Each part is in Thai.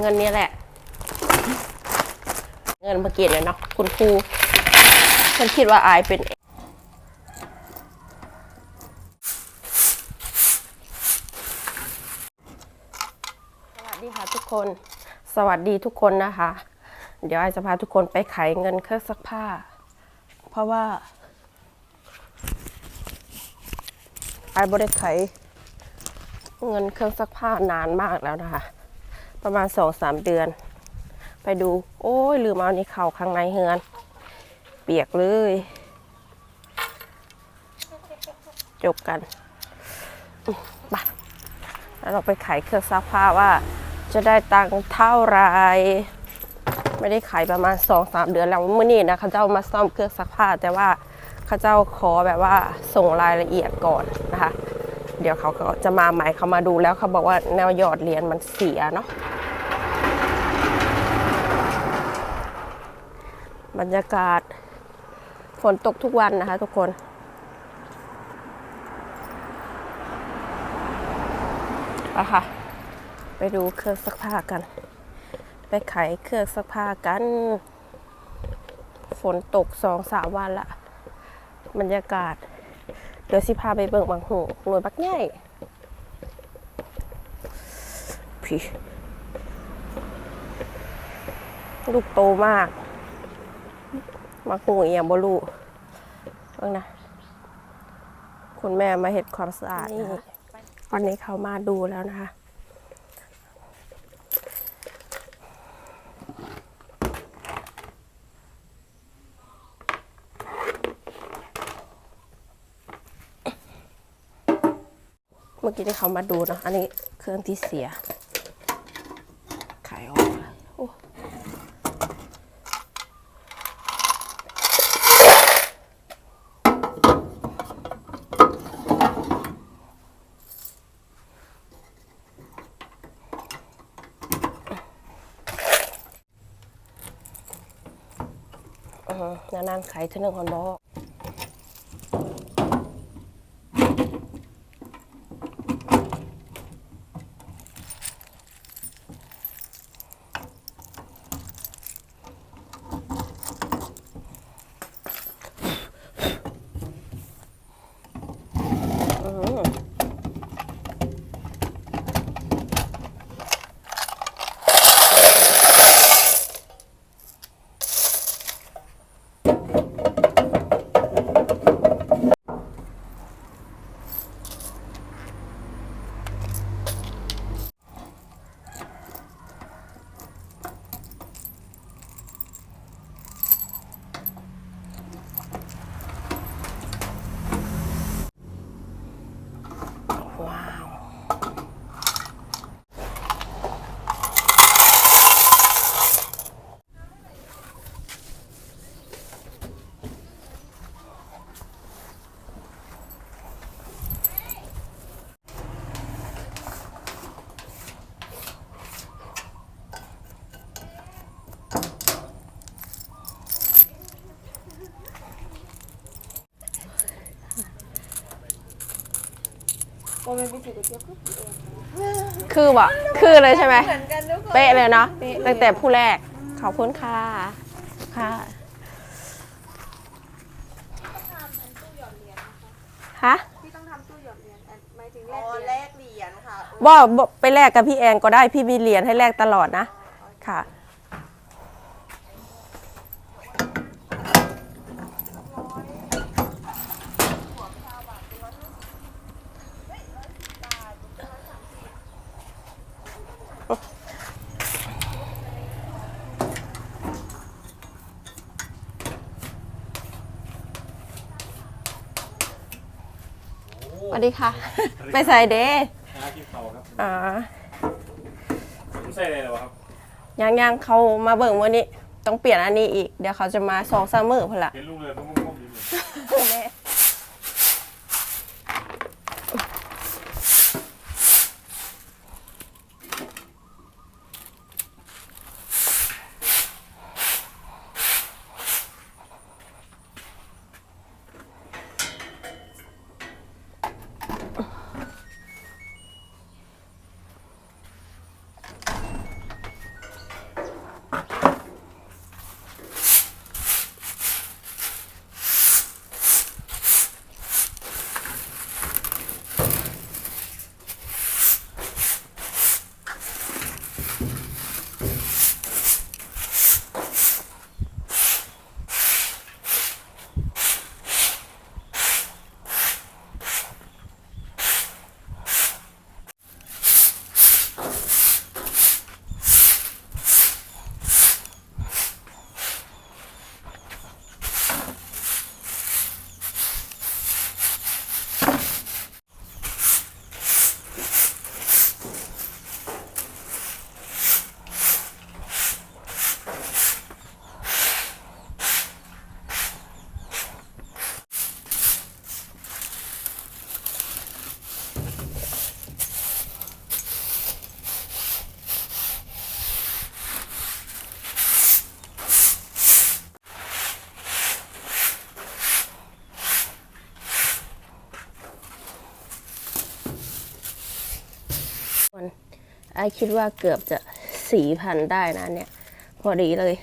เงินนี้แหละ เงินเมื่อกี้เนี่ยเนาะคุณครูฉันคิดว่าอายเป็นสวัสดีค่ะทุกคน สวัสดีทุกคนนะคะ เดี๋ยวไอจะพาทุกคนไปไขเงินเครื่องซักผ้า เพราะว่าไอบริไขเงินเครื่องซักผ้านานมากแล้วนะคะ ประมาณสองสามเดือน ไปดู โอ้ยลืมเอานี่เข่าข้างในเฮือน เปียกเลย จบกันอืมไปแล้วเราไปขายเครื่องซักผ้าว่า จะได้ตังค์เท่าไร ไม่ได้ขายประมาณ2องสามเดือนแล้วเมื่อนี้นะเขาเจ้ามาซ่อมเครื่องซักผ้า แต่ว่าเขาเจ้าขอแบบว่าส่งรายละเอียดก่อนนะคะ เดี๋ยวเขาก็จะมาใหม่เขามาดูแล้วเขาบอกว่าแนวหยอดเหรียญมันเสียเนาะบรรยากาศฝนตกทุกวันนะคะทุกคน อะค่ะ ไปดูเครื่องซักผ้ากัน ไปไขเครื่องซักผ้ากัน ฝนตกสองสามวันละ บรรยากาศ ดี๋ยวสิพาไปเบิ่งบางหูหน่วยบักใหญ่พี่ลูกโตมากมาหูเอียงบลูเบิ่งนะ คุณแม่มาเห็ดความสะอาดนะคะวันนี้เขามาดูแล้วนะคะ มื่อกี้ที่เขามาดูเนาะอันนี้เครื่องที่เสีย ขายออกมาโอ้นานๆขายเท่านึงคนบอก Wow. ว้าวคือวะคือเลยใช่ไหมเหมือนกันทุกคนเป๊ะเลยเนาะตั้งแต่ผู้แรกขอบคุณค่ะค่ะฮะพี่ต้องทำตู้หยอดเหรียญอันหมายถึงอ๋อแลกแลเหรียญกเหรียญค่ะ ว่าบอกไปแลกกับพี่แอนก็ได้พี่มีเหรียญให้แลกตลอดนะค่ะ สวัสดีค่ะ ไปใส่เดย์น้ากินเขาครับอ่าผมใส่อะไรหรอครับยังยังเขามาเบิ่งวันนี้ ต้องเปลี่ยนอันนี้อีก เดี๋ยวเขาจะมาสองสามมือพนละเป็นลูกเรือพุ่งพุ่งอยู่เลย อ ไอคิดว่าเกือบจะสี่พันได้นะเนี่ย พอดีเลย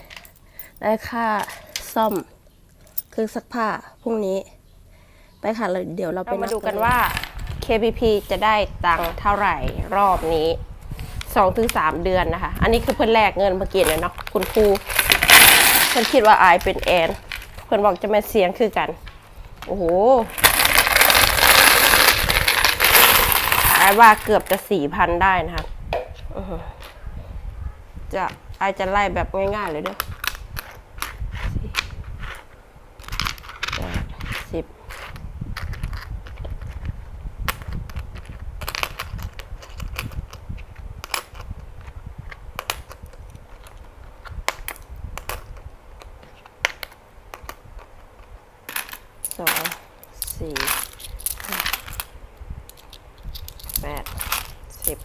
ได้ค่าซ่อมเครื่องซักผ้าพรุ่งนี้ ไปค่ะเลยเดี๋ยวเราไปมาดูกันว่า KPP จะได้ตังค์เท่าไหร่รอบนี้2-3ถึง3เดือนนะคะ อันนี้คือเพื่อนแลกเงินเมื่อกี้เลยเนาะคุณครูเพื่อนคิดว่าอายเป็นแอน เพื่อนบอกจะมาเสียงคือกัน โอ้โหอายว่าเกือบจะสี่พันได้นะคะอื้อหือ จะไอจะไล่แบบง่ายๆเลยเด้อสิบสองสี่แปดสิบ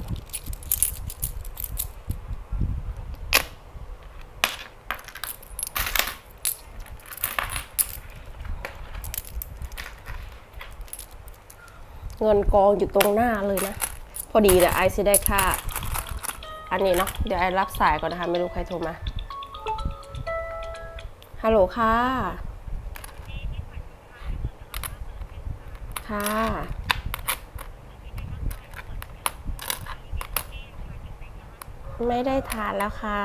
เงินกองอยู่ตรงหน้าเลยนะ พอดีเลยไอซ์ได้ค่า อันนี้เนาะเดี๋ยวไอรับสายก่อนนะคะ ไม่รู้ใครโทรมาฮัลโหลค่ะ ค่ะ ไม่ได้ทานแล้วค่ะ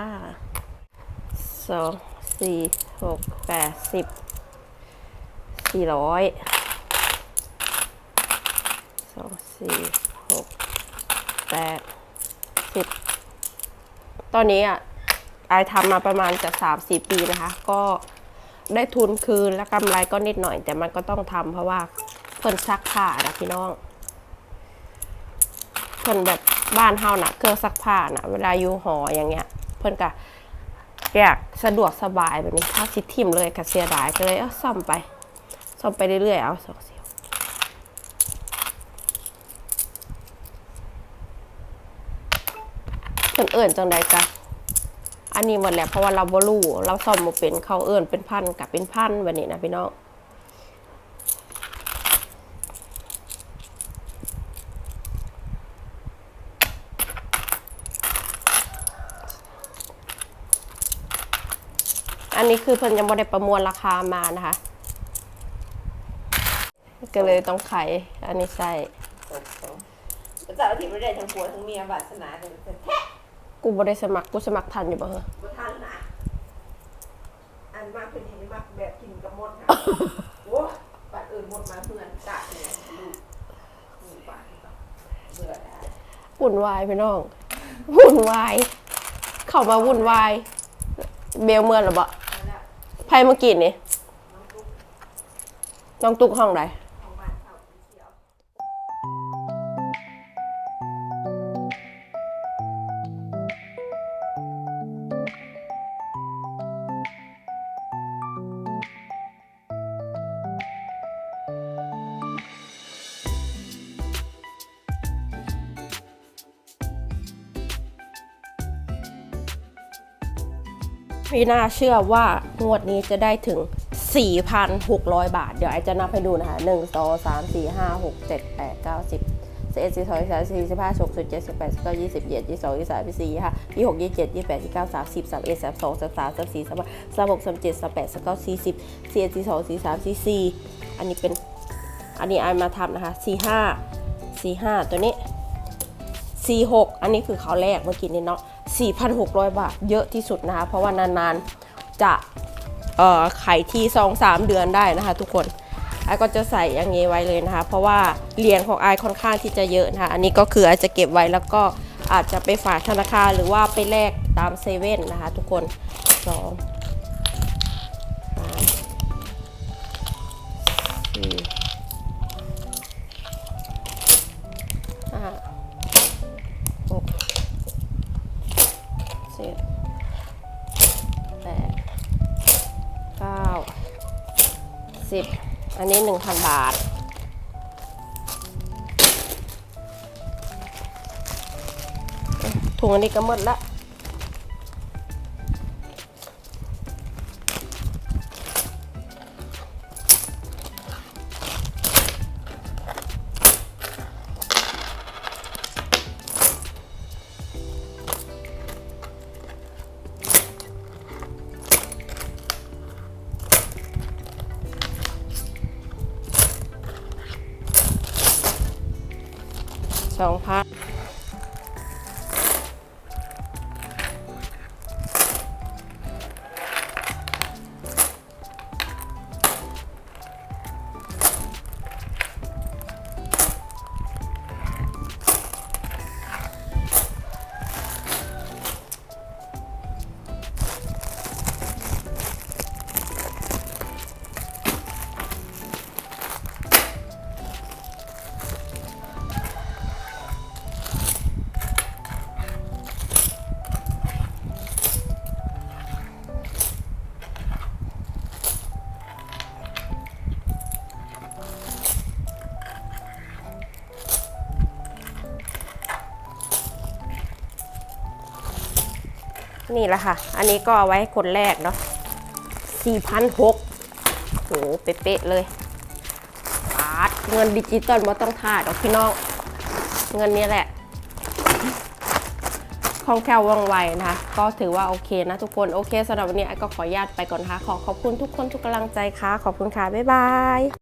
สองสี่หกแปดสิบสี่ร้อย องสี่หกแปดสิบตอนนี้อะไอทำมาประมาณจะสามสี่ปีนะคะ ก็ได้ทุนคืนและกำไรก็นิดหน่อย แต่มันก็ต้องทำเพราะว่าเพิ่นซักผ้านะพี่น้องเพิ่นแบบบ้านเฮาน่ะ เครื่องซักผ้าน่ะ เวลาอยู่หออย่างเงี้ย เพิ่นก็อยากสะดวกสบายแบบนี้ถ้าสิทิมเลยก็เสียดายก็เลย เอาซ่อมไปซ่อมไปเรื่อยๆเอาสองสียวเพิ่นเอิ่นจังใดกะอันนี้หมดแหละเพราะว่าเราบ่รู้เราซ่อมบ่เป็นเขาเอิ่นเป็นพันกับเป็นพันแบบนี้นะพี่น้องอันนี้คือเพิ่นยังบ่ได้ประมวลราคามานะคะ ก็เลยต้องไขอันนี้ใส่แต่ว่าที่ไม่ได้ทั้งผัวทั้งเมียวาสนาเลยแท้ กูบ่ได้สมัครกูสมัครทันอยู่บ่เหรอบ่ทันนะอันมากเป็นที่มากแบบกินกับมดนะโอ้ปัดอื่นหมดมาเพื่อนกะเนี่ยลูกลูกปัดเบื่อได้วุ่นวายพี่น้องวุ่นวาย เข้ามาวุ่นวาย เบลเมือนหรอบ่เอาละไพ่เมื่อกี้นี่น้องตุ๊กน้องตุ๊กห้องใด ไม่น่าเชื่อว่างวดนี้จะได้ถึง 4,600 บาท เดี๋ยวไอจะนับให้ดูนะคะ1 2 3 4 5 6 7 8 9 10 11 12 13 14 15 16 17 18 19 20 21 22 23 24 25 26 27 28 29 30 31 32 33 34 35 36 37 38 39 40 41 42 43 44 อันนี้เป็น อันนี้ไอมาทำนะคะ 45 45 ตัวนี้ 46 อันนี้คือเขาแรกเมื่อกี้นี้เนาะ 4,600 บาทเยอะที่สุดนะคะ เพราะว่านานๆจะไข่ที่สองสามเดือนได้นะคะ ทุกคนไอก็จะใส่อย่างนี้ไว้เลยนะคะ เพราะว่าเหรียญของไอค่อนข้างที่จะเยอะนะคะ อันนี้ก็คือไอจะเก็บไว้แล้วก็อาจจะไปฝากธนาคารหรือว่าไปแลกตามเซเว่นนะคะ ทุกคนสอง 180 อันนี้ 1,000 บาท ถุงอันนี้ก็หมดละ ส นี่แหละค่ะ อันนี้ก็เอาไว้คนแรกเนาะสี่พันหกโหเป๊ะเลยปาดเงินดิจิตอลมาต้องทาดอกพี่น้อง เงินนี้แหละคล่องแคล่วว่องไวนะคะ ก็ถือว่าโอเคนะทุกคน โอเคสำหรับวันนี้ไอ้ก็ขออนุญาตไปก่อนนะคะ ขอขอบคุณทุกคนทุกกำลังใจค่ะ ขอบคุณค่ะ บ๊ายบาย